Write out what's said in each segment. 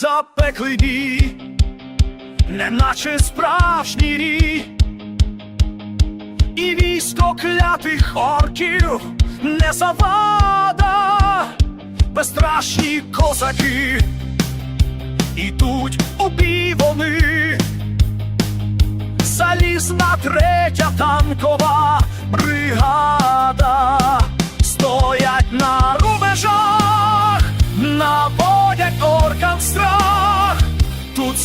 запеклені, неначе справжній рій, і військо клятих орків не завада, безстрашні козаки, ідуть у бій вони, залізна третя танкова бригада,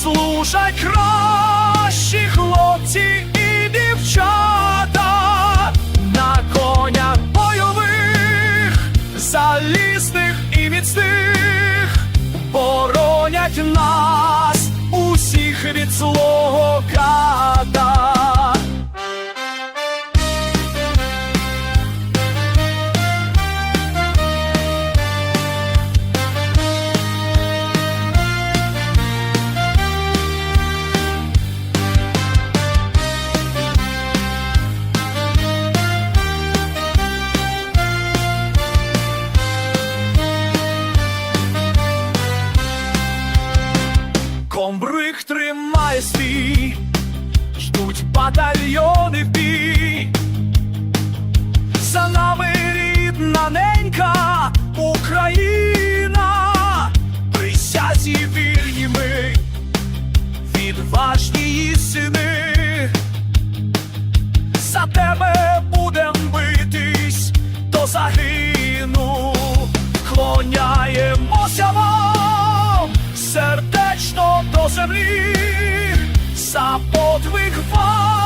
служать кращі хлопці і дівчата на конях бойових, залізних і міцних, боронять нас усіх від злого тримає свій, ждуть батальйони в. За нами рідна ненька Україна, присязі вірні ми, відважні сини. За тебе будем битись до загину, клоняємося вам сердечно до землі, за подвиг